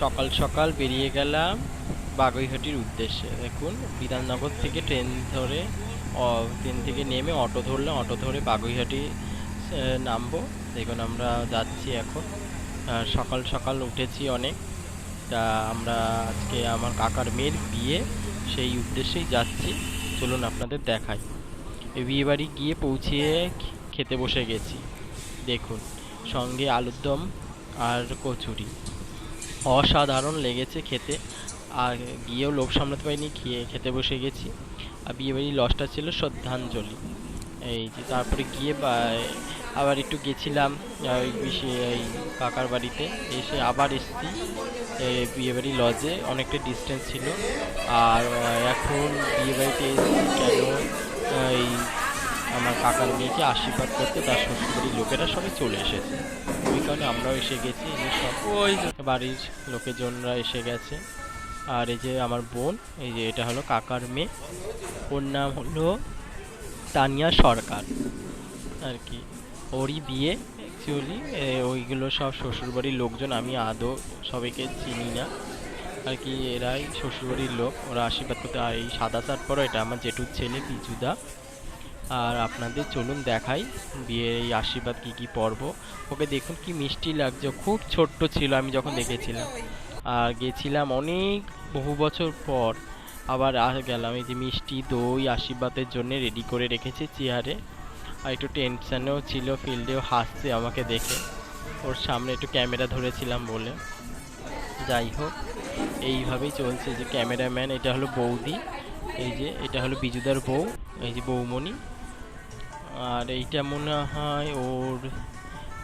সকাল সকাল বেরিয়ে গেলাম বাগুইহাটির উদ্দেশ্যে। দেখুন, বিধাননগর থেকে ট্রেন ধরে ট্রেন থেকে নেমে অটো ধরলাম, অটো ধরে বাগুইহাটি নামবো। দেখুন, আমরা যাচ্ছি এখন। সকাল সকাল উঠেছি অনেক। তা আমরা আজকে আমার কাকার মেয়ের বিয়ে, সেই উদ্দেশ্যেই যাচ্ছি। চলুন আপনাদের দেখাই। এই বিয়ে বাড়ি গিয়ে পৌঁছিয়ে খেতে বসে গেছি। দেখুন, সঙ্গে আলুর দম আর কচুরি। অসাধারণ লেগেছে খেতে। আর গিয়েও লোভ সামলাতে পারিনি, খেয়ে, খেতে বসে গেছি। আর বিয়েবাড়ির লসটা ছিল শ্রদ্ধাঞ্জলি। এই যে তারপরে গিয়ে আবার একটু গেছিলাম, ওই বিশে- এই কাকার বাড়িতে। এসে আবার এসেছি বিয়েবাড়ি লজে অনেকটা ডিস্টেন্স ছিল। আর এখন বিয়েবাড়িতে এসেছি কেন? এই আমার কাকার মেয়েকে আশীর্বাদ করতে তার শ্বশুরবাড়ির লোকেরা সবাই চলে এসেছে। ওই কারণে আমরাও এসে গেছি এই সব ওই বাড়ির লোকেজনরা এসে গেছে। আর এই যে আমার বোন এই যে এটা হলো কাকার মেয়ে। ওর নাম হলো তানিয়া সরকার। আর কি ওরই বিয়ে অ্যাকচুয়ালি ওইগুলো সব শ্বশুরবাড়ির লোকজন আমি আদৌ সবাইকে চিনি না। আর কি এরাই শ্বশুরবাড়ির লোক ওরা আশীর্বাদ করতে আর এই সাদা পরো এটা আমার জেঠুর ছেলে পিচুদা। আর আপনাদের চলুন দেখাই বিয়ের এই আশীর্বাদ কী কী পর্ব। ওকে দেখুন কি মিষ্টি লাগছে, খুব ছোট্ট ছিল, আমি যখন দেখেছিলাম। আর গেছিলাম অনেক, বহু বছর পর আবার গেলাম। এই যে মিষ্টি, দই, আশীর্বাদের জন্য রেডি করে রেখেছে চেয়ারে। আর একটু টেনশানেও ছিল, ফিল্ডেও হাসছে আমাকে দেখে। ওর সামনে একটু ক্যামেরা ধরেছিলাম বলে। যাই হোক, এইভাবেই চলছে যে ক্যামেরাম্যান, এটা হলো বৌদি। এই যে, এটা হলো বিজুদার বউ, এই যে বৌমণি। আর এইটা মনে হয় ওর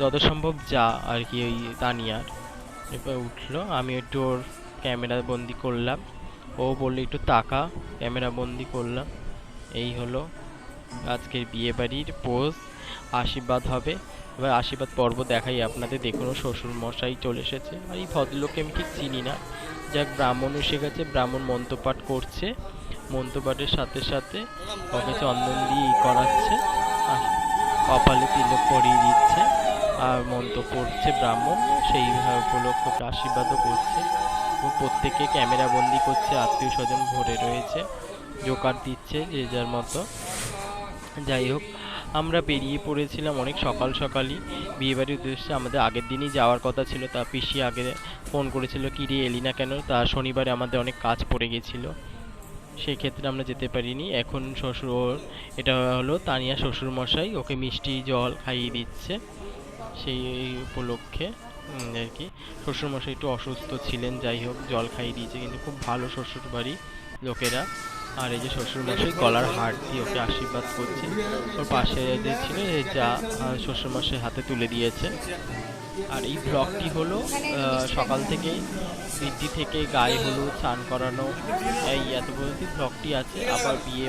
যত সম্ভব যা আর কি ওই তানিয়ার। এবার উঠল, আমি একটু ওর ক্যামেরা বন্দি করলাম। ও বলল, একটু তাকা, ক্যামেরা বন্দি করলাম। এই হলো আজকের বিয়ে বাড়ির পোজ। আশীর্বাদ হবে। এবার আশীর্বাদ পর্ব দেখাই আপনাদের। দেখুন শ্বশুর মশাই চলে এসেছে। আর এই ভদ্রলোককে আমি ঠিক চিনি না। যাক, ব্রাহ্মণ এসে গেছে, ব্রাহ্মণ মন্ত্রপাঠ করছে। মন্ত্রপাঠের সাথে সাথে ওকে চন্দন দিয়ে করাচ্ছে। কপালে তিলক পরিয়ে দিচ্ছে আর মন্ত্র পড়ছে ব্রাহ্মণ সেই উপলক্ষ আশীর্বাদও করছে। এবং প্রত্যেকে ক্যামেরা বন্দি করছে, আত্মীয় স্বজন ভরে রয়েছে, জোকার দিচ্ছে যে যার মতো। যাই হোক, আমরা বেরিয়ে পড়েছিলাম অনেক সকাল সকালই। বিয়েবাড়ির উদ্দেশ্যে আমাদের আগের দিনই যাওয়ার কথা ছিল, তা পিসি আগে ফোন করেছিল, কি রে, এলি না কেন? তা শনিবারে আমাদের অনেক কাজ পড়ে গেছিল। সেই ক্ষেত্রে আমরা যেতে পারিনি। এখন শ্বশুর এটা হলো তানিয়া শ্বশুর মশাই ওকে মিষ্টি, জল খাইয়ে দিচ্ছে সেই উপলক্ষে আর কি। শ্বশুর মশাই একটু অসুস্থ ছিলেন, যাই হোক, জল খাইয়ে দিয়েছে, কিন্তু খুব ভালো শ্বশুর বাড়ি লোকেরা। আর এই যে শ্বশুর মশাই গলার হার দিয়ে ওকে আশীর্বাদ করছে। ওর পাশে যে ছিল যা শ্বশুর মশাই হাতে তুলে দিয়েছে। আর এই ব্লগটি হলো সকাল থেকে বৃদ্ধি থেকে গায়ে হলুদ স্নান করানো এই এত পর্যন্ত ব্লগটি আছে আবার বিয়ে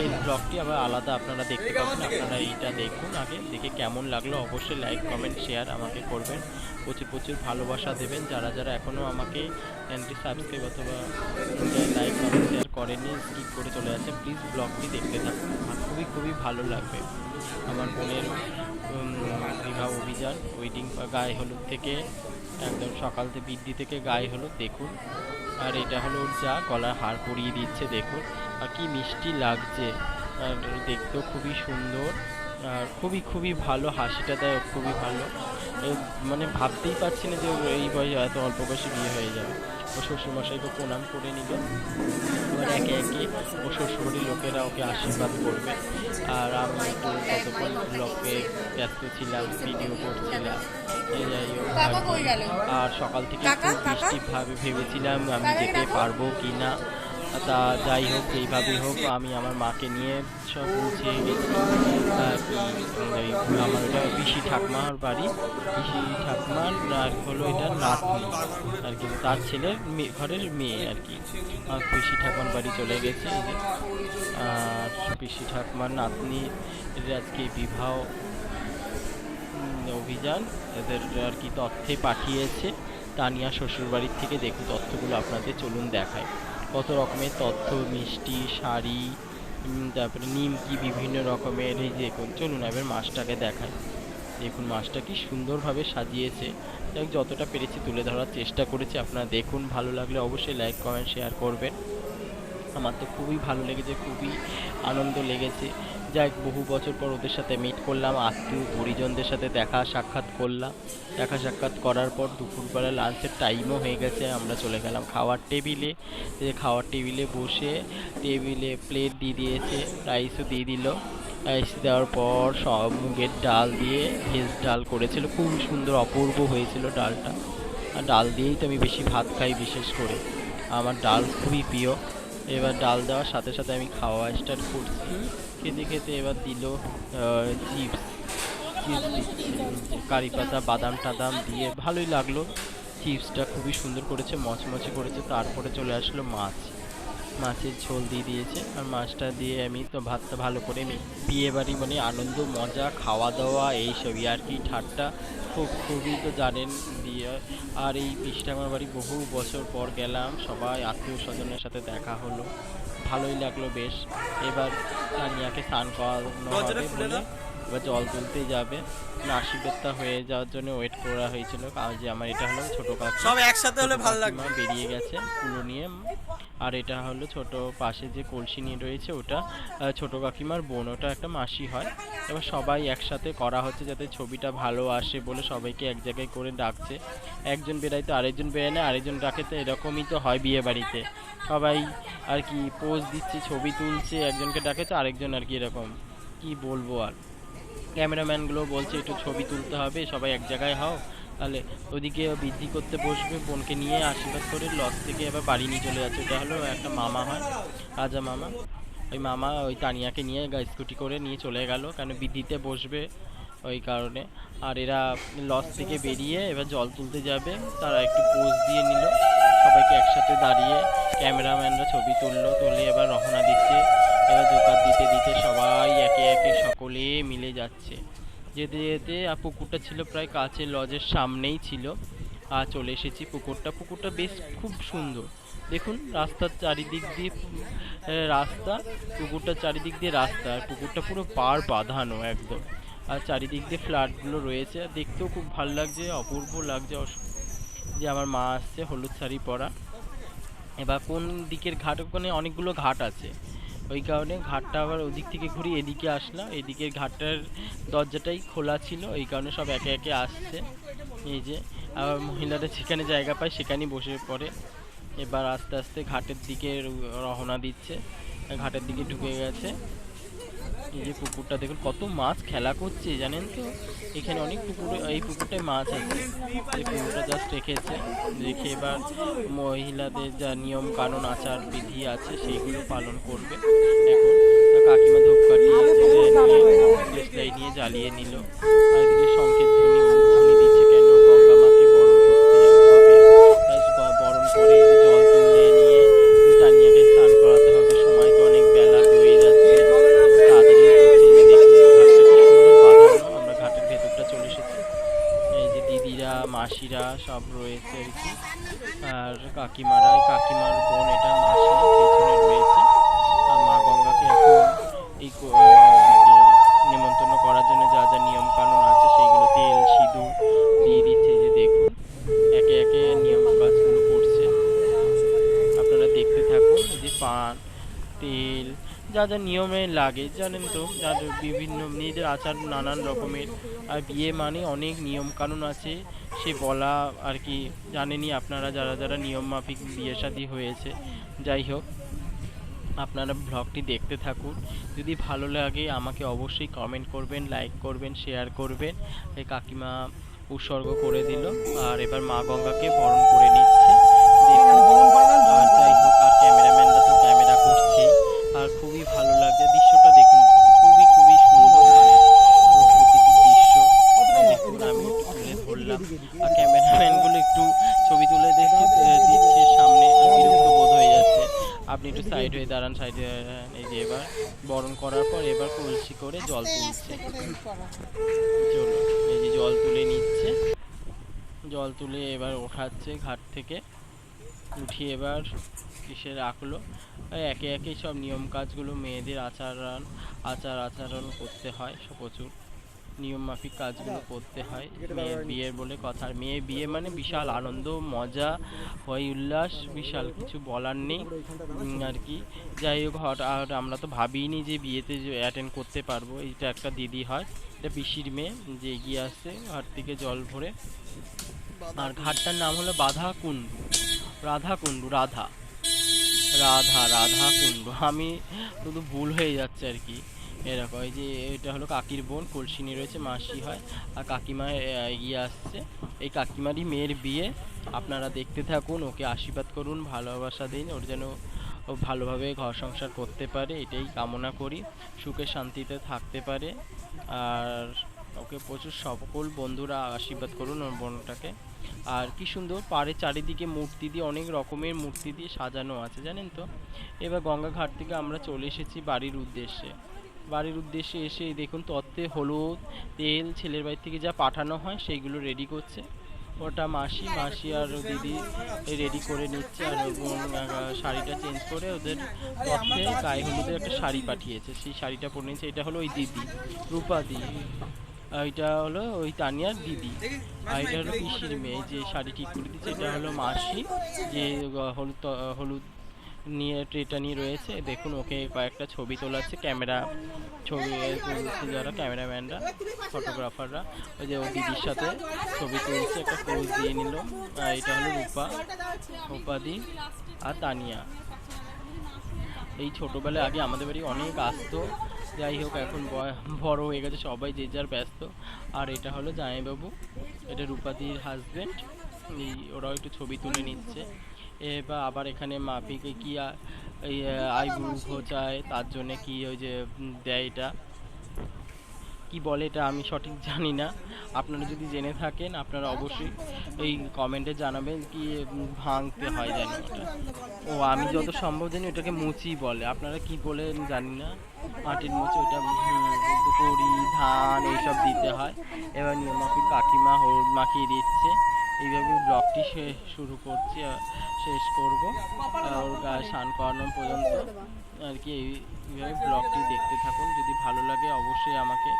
এই ব্লগটি আবার আলাদা আপনারা দেখতে পাবেন আপনারা এইটা দেখুন আগে দেখে কেমন লাগল অবশ্যই লাইক কমেন্ট শেয়ার আমাকে করবেন প্রচুর প্রচুর ভালোবাসা দেবেন যারা যারা এখনও আমাকে চ্যানেলটি সাবস্ক্রাইব অথবা লাইক কমেন্ট শেয়ার করেনি স্কিপ করে চলে যাচ্ছে প্লিজ ব্লগটি দেখতে থাকুন আর খুবই খুবই ভালো লাগবে আমার বোনের বিবাহ অভিযান, ওয়েডিং গায়ে হলুদ থেকে, একদম সকাল থেকে বৃদ্ধি থেকে গায়ে হলুদ, দেখুন। আর এটা হলো ওর যা, গলার হার পরিয়ে দিচ্ছে, দেখুন। আর কি মিষ্টি লাগছে। আর দেখতেও খুবই সুন্দর। আর খুবই খুবই ভালো, হাসিটা দেয় খুবই ভালো। মানে ভাবতেই পারছি না যে এই বয়সে এত অল্প বয়সে বিয়ে হয়ে যাবে। ও শ্বশুরমশাইকে প্রণাম করে নিল এবার একে একে ও শ্বশুরবাড়ির লোকেরা ওকে আশীর্বাদ করবে। আর আমি একটু কতক্ষণ ব্লগে ব্যস্ত ছিলাম ভিডিও করছিলাম। আর সকাল থেকে ভাবে ভেবেছিলাম আমি যেতে পারব কি না তা যাই হোক, যেইভাবেই হোক, আমি আমার মাকে নিয়ে সব পৌঁছে গেছি আমার এটা পিসি ঠাকমার বাড়ি। পিসি ঠাকমার, আর হলো এটা নাতনি, আর কি, তার মেয়ে, ঘরের মেয়ে, আর কি। আর পিসি ঠাকমার বাড়ি চলে গেছে আর পিসি ঠাকমার নাতনি আজকে বিবাহ অভিযান, এদের আর কি তথ্যে পাঠিয়েছে। তানিয়া শ্বশুরবাড়ির থেকে দেখুন তথ্যগুলো আপনাদের, চলুন দেখায় কত রকমের তথ্য, মিষ্টি, শাড়ি তারপরে নিমকি, বিভিন্ন রকমের এই দেখুন চলুন এবার মাছটাকে দেখায় দেখুন মাছটা কি সুন্দরভাবে সাজিয়েছে। যাই যতটা পেরেছি তুলে ধরার চেষ্টা করেছি। আপনারা দেখুন, ভালো লাগলে অবশ্যই লাইক কমেন্ট শেয়ার করবেন। আমার তো খুবই ভালো লেগেছে, খুবই আনন্দ লেগেছে। যাই বহু বছর পর ওদের সাথে মিট করলাম, আত্মীয় পরিজনদের সাথে দেখা সাক্ষাৎ করলাম। দেখা সাক্ষাৎ করার পর দুপুরবেলা লাঞ্চের টাইমও হয়ে গেছে, আমরা চলে গেলাম খাওয়ার টেবিলে খাওয়ার টেবিলে বসে টেবিলে প্লেট দিয়ে দিয়েছে রাইসও দিয়ে দিল। রাইস দেওয়ার পর সব মুগের ডাল দিয়ে ভেজ ডাল করেছিল, খুব সুন্দর অপূর্ব হয়েছিল ডালটা। আর ডাল দিয়েই তো আমি বেশি ভাত খাই বিশেষ করে। আমার ডাল খুবই প্রিয়। এবার ডাল দেওয়ার সাথে সাথে আমি খাওয়া স্টার্ট করছি। খেতে খেতে এবার দিল চিপস কারি পাতা, বাদাম টাদাম দিয়ে ভালোই লাগল। চিপসটা খুবই সুন্দর করেছে, মচমচে করেছে। তারপরে চলে আসলো মাছ। মাছের ঝোল দিয়ে দিয়েছে। আর মাছটা দিয়ে আমি তো ভাতটা ভালো করে বিয়ে বাড়ি মানে আনন্দ, মজা, খাওয়া দাওয়া, এইসবই আর কি, ঠাট্টা। খুব, খুবই তো জানেন আর এই বিষ্টামার বাড়ি বহু বছর পর গেলাম সবাই আত্মীয় স্বজনের সাথে দেখা হলো। ভালোই লাগল বেশ। এবার তানিয়াকে স্নান করানো হবে বলে এবার জল তুলতে যাবে। নাসিবেত্তা হয়ে যাওয়ার জন্য ওয়েট করা হয়েছিল। কারণ যে আমার এটা হলো ছোট কাকু। সব একসাথে হলে ভালো লাগবে বেরিয়ে গেছে কুলো নিয়ে। আর এটা হলো ছোট পাশে যে কলসি নিয়ে রয়েছে ওটা। ছোট কাকিমার বোন ওটা একটা মাসি হয়। এবার সবাই একসাথে করা হচ্ছে যাতে ছবিটা ভালো আসে বলে সবাইকে এক জায়গায় করে ডাকছে। একজন বেরাই তো আরেকজন বেরায় না আরেকজন ডাকে তো এরকমই তো হয় বিয়ে বাড়িতে। সবাই আর কি পোজ দিচ্ছে ছবি তুলছে একজনকে ডাকে তো আরেকজন আর কি এরকম। কি বলব আর? ক্যামেরাম্যানগুলো বলছে, একটু ছবি তুলতে হবে, সবাই এক জায়গায় হও, তাহলে ওদিকে বৃদ্ধি করতে বসবে, বোনকে নিয়ে আশীর্বাদ করে লজ থেকে এবার বাড়ি নিয়ে চলে যাচ্ছে। ওটা হলো একটা মামা হয়, রাজা মামা। ওই মামা ওই তানিয়াকে নিয়ে স্কুটি করে নিয়ে চলে গেল কারণ বৃদ্ধিতে বসবে ওই কারণে। আর এরা লজ থেকে বেরিয়ে এবার জল তুলতে যাবে, তারা একটু পোজ দিয়ে নিল, সবাইকে একসাথে দাঁড়িয়ে ক্যামেরাম্যানরা ছবি তুললো, তুলে এবার রহনা দিচ্ছে। এবার জোকার দিতে দিতে সবাই একে একে সকলে মিলে যাচ্ছে। যেতে যেতে পুকুরটা ছিল প্রায় কাছে লজের সামনেই ছিল। আর চলে এসেছি পুকুরটা। পুকুরটা বেশ খুব সুন্দর। দেখুন, রাস্তার চারিদিক দিয়ে রাস্তা পুকুরটার চারিদিক দিয়ে রাস্তা। আর পুকুরটা পুরো পার বাঁধানো একদম। আর চারিদিক দিয়ে ফ্ল্যাটগুলো রয়েছে। আর দেখতেও খুব ভালো লাগছে, অপূর্ব লাগছে। যে আমার মা আসছে হলুদ শাড়ি পরা। এবার কোন দিকের ঘাট? ওখানে অনেকগুলো ঘাট আছে। ওই কারণে ঘাটটা আবার ওদিক থেকে ঘুরে এদিকে আসলাম। এদিকের ঘাটটার দরজাটাই খোলা ছিল ওই কারণে সব একে একে আসছে। এই যে, আবার মহিলারা যেখানে জায়গা পায় সেখানেই বসে পড়ে। এবার আস্তে আস্তে ঘাটের দিকে রওনা দিচ্ছে ঘাটের দিকে ঢুকে গেছে। এই যে পুকুরটা দেখুন, কত মাছ খেলা করছে, জানেন তো? এখানে অনেক পুকুর, এই পুকুরটায় মাছ আছে। এই পুকুরটা জাস্ট রেখেছে। রেখে এবার মহিলাদের যা নিয়ম কানুন, আচার বিধি আছে সেইগুলো পালন করবে। এখন কাকিমা ধূপকাঠি নিয়ে জ্বালিয়ে নিল। আর এদিকে সংকেত ধ্বনি অনুধ্বনি দিচ্ছে কেন গঙ্গা মাকে বরণ করতে হবে তাই গ- বরণ করে এই যে জল তুলে নিয়ে তানিয়াকে স্নান করাতে হবে সময় তো অনেক বেলা হয়ে যাচ্ছে তাড়াতাড়ি করছে এই যে দেখুন ঘাটটা কি সুন্দর বাঁধানো আমরা ঘাটের ভেতরটা চলে এসেছি এই যে দিদিরা মাসিরা সব রয়েছে আর কি আর কাকিমারা এই কাকিমার বোন এটা মাসি পেছনে রয়েছে আর মা গঙ্গাকে এখন নেমন্তন্ন করার জন্য যা যা নিয়ম কানুন আছে সেইগুলো তেল, সিঁদুর দিয়ে দিচ্ছে যে দেখুন, একে একে নিয়ম কাজগুলো করছে। আপনারা দেখতে থাকুন যে পান, তেল, যা যা নিয়মে লাগে, জানেন তো যাদের বিভিন্ন নিজেদের আচার নানান রকমের, আর বিয়ে মানে অনেক নিয়ম কানুন আছে, সে বলা আর কি, জানেনই আপনারা যারা যারা নিয়ম মাফিক বিয়ে শাদী হয়েছে, যাই হোক। আপনারা ব্লগটি দেখতে থাকুন। যদি ভালো লাগে, আমাকে অবশ্যই কমেন্ট করবেন লাইক করবেন শেয়ার করবেন। এই কাকিমা উৎসর্গ করে দিল। আর এবার মা গঙ্গাকে বরণ করে নিচ্ছে। আর আর ক্যামেরাম্যানরা তো ক্যামেরা করছে। আর খুবই ভালো লাগছে দৃশ্যটা, দেখুন, খুবই খুবই সুন্দর মানে দৃশ্য। দেখুন, আমি ধরলাম। আর ক্যামেরাম্যানগুলো একটু ছবি তুলে দেখছে দিচ্ছে সামনে আর বিরক্ত বোধ হয়ে যাচ্ছে আপনি একটু সাইড হয়ে দাঁড়ান সাইডে এই যে এবার বরণ করার পর এবার কলসি করে জল তুলছে। চলো এই যে জল তুলে নিচ্ছে। জল তুলে এবার ওঠাচ্ছে ঘাট থেকে। উঠিয়ে এবার কিসে রাখল? একে একে সব নিয়ম কাজগুলো মেয়েদের আচরণ আচার আচরণ করতে হয় প্রচুর। নিয়ম মাফিক কাজগুলো করতে হয়। মেয়ের বিয়ের বলে কথা। আর মেয়ের বিয়ে মানে বিশাল আনন্দ মজা হয় উল্লাস বিশাল কিছু বলার নেই আর কি। যাই হোক হঠাৎ আমরা তো ভাবিনি যে বিয়েতে যে অ্যাটেন্ড করতে পারব। এটা একটা দিদি হয়। এটা পিসির মেয়ে যে এগিয়ে আসছে ঘাট থেকে জল ভরে। আর ঘাটটার নাম হলো বাধা কুণ্ডু। রাধা কুণ্ডু রাধা। রাধা রাধা কুণ্ডু। আমি শুধু ভুল হয়ে যাচ্ছে আর কি। এরকম এই যে এটা হলো কাকির বোন, কলসিনি রয়েছে, মাসি হয়। আর কাকিমা এগিয়ে আসছে। এই কাকিমারই মেয়ের বিয়ে। আপনারা দেখতে থাকুন, ওকে আশীর্বাদ করুন, ভালোবাসা দিন, ওর যেন ও ভালোভাবে ঘর সংসার করতে পারে, এটাই কামনা করি। সুখে শান্তিতে থাকতে পারে। আর ওকে প্রচুর সকল বন্ধুরা আশীর্বাদ করুন ওর বোনটাকে। আর কি সুন্দর, পাড়ে চারিদিকে মূর্তি দিয়ে, অনেক রকমের মূর্তি দিয়ে সাজানো আছে, জানেন তো? এবার গঙ্গা ঘাট থেকে আমরা চলে এসেছি বাড়ির উদ্দেশ্যে। বাড়ির উদ্দেশ্যে এসে দেখুন তত্ত্বে হলুদ তেল ছেলের বাড়ি থেকে যা পাঠানো হয় সেইগুলো রেডি করছে। ওটা মাসি মাসি আর দিদি রেডি করে নিচ্ছে আর শাড়িটা চেঞ্জ করে ওদের তত্ত্বে গায়ে হলুদের একটা শাড়ি পাঠিয়েছে। সেই শাড়িটা পরে নিয়েছে, এটা হলো ওই দিদি, রূপা দি আর এটা হলো ওই তানিয়ার দিদি। আর এটা হলো পিসির মেয়ে, যে শাড়ি ঠিক করে দিচ্ছে এটা হলো মাসি, যে হলুদ হলুদ নিয়ে ট্রেটা নিয়ে রয়েছে। দেখুন, ওকে কয়েকটা ছবি তোলাচ্ছে। ক্যামেরা ছবি তুলছে যারা, ক্যামেরাম্যানরা, ফটোগ্রাফাররা। ওই যে ও দিদির সাথে ছবি তুলছে, একটা পোজ দিয়ে নিল। এটা হলো রূপা রূপাদি আর তানিয়া। এই ছোটোবেলায় আগে আমাদের বাড়ি অনেক আসতো। যাই হোক, এখন বড় হয়ে গেছে, সবাই যে যার ব্যস্ত। আর এটা হলো জামাইবাবু, এটা রূপাদির হাজবেন্ড এই ওরাও একটু ছবি তুলে নিচ্ছে। এবার আবার এখানে মাফিকে কি আইব্রু ঘোচায় তার জন্য কি ওই যে দেয় এটা? কি বলে এটা আমি সঠিক জানি না। আপনারা যদি জেনে থাকেন, আপনারা অবশ্যই এই কমেন্টে জানাবেন কি ভাঙতে হয় জানি ওটা। ও, আমি যত সম্ভব জানি ওটাকে মুচি বলে। আপনারা কি বলে জানি না। মাটির মুচি, ওটা কড়ি ধান, এইসব দিতে হয়। এবার নিয়ম নিয়মাফিক কাকিমা হলুদ মাখিয়ে দিচ্ছে। এইভাবে ব্লগটি শুরু করছি শেষ করব। আর ওর গায়ে স্নান করানো পর্যন্ত আর কি এইভাবে ব্লগটি দেখতে থাকুন। যদি ভালো লাগে অবশ্যই আমাকে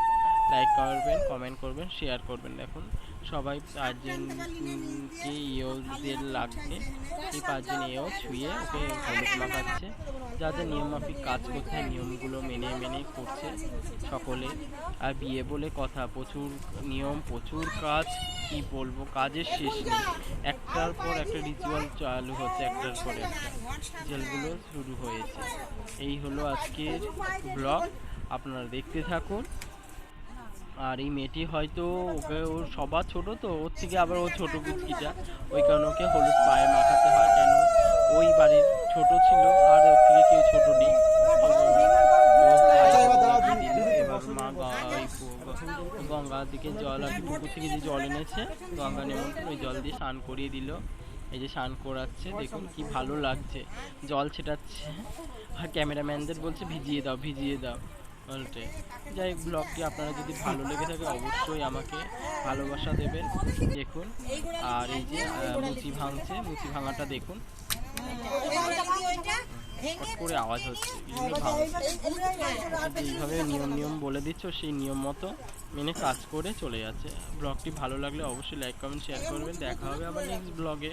লাইক করবেন, কমেন্ট করবেন, শেয়ার করবেন। দেখুন সবাই পাঁচজনকে ইয়েদের লাগছে। এই পাঁচজন এও ছুঁয়ে ওকে হলুদ মাখাচ্ছে যাদের নিয়মমাফিক কাজ করতে হয় নিয়মগুলো মেনে মেনে করছে সকলে। আর বিয়ে বলে কথা প্রচুর নিয়ম প্রচুর কাজ কি বলব কাজের শেষ নেই। একটার পর একটা রিচুয়াল চালু হচ্ছে একটার পর। একটা রিচুয়ালগুলো শুরু হয়েছে। এই হলো আজকের ব্লগ আপনারা দেখতে থাকুন। আর এই মেয়েটি হয়তো ওকে ওর সবার ছোট তো ওর থেকে আবার ও ছোট কুচকিটা। ওই কারণে ওকে হলুদ পায়ে মাখাতে হয় কেন? ওই বাড়ির ছোট ছিল আর ওর থেকে কেউ ছোট নেই। ও পায়ে হলুদ দিল। এবার মা গা- ওই গঙ্গার দিকে জল আর পুকুর থেকে যে জল এনেছে গঙ্গা নেমন্ত্রণ ওই জল দিয়ে স্নান করিয়ে দিল। এই যে স্নান করাচ্ছে দেখুন কি ভালো লাগছে। জল ছেটাচ্ছে। আর ক্যামেরাম্যানদের বলছে ভিজিয়ে দাও ভিজিয়ে দাও। বলতে যাই ব্লগটি আপনারা যদি ভালো লেগে থাকে, অবশ্যই আমাকে ভালোবাসা দেবেন। দেখুন, আর এই যে মুচি ভাঙছে, মুচি ভাঙাটা দেখুন। করে আওয়াজ হচ্ছে এই জন্য ভাঙছে যেইভাবে নিয়ম নিয়ম বলে দিচ্ছ, সেই নিয়ম মতো মেনে কাজ করে চলে যাচ্ছে। ব্লগটি ভালো লাগলে অবশ্যই লাইক কমেন্ট শেয়ার করবেন। দেখা হবে আবার নেক্সট ব্লগে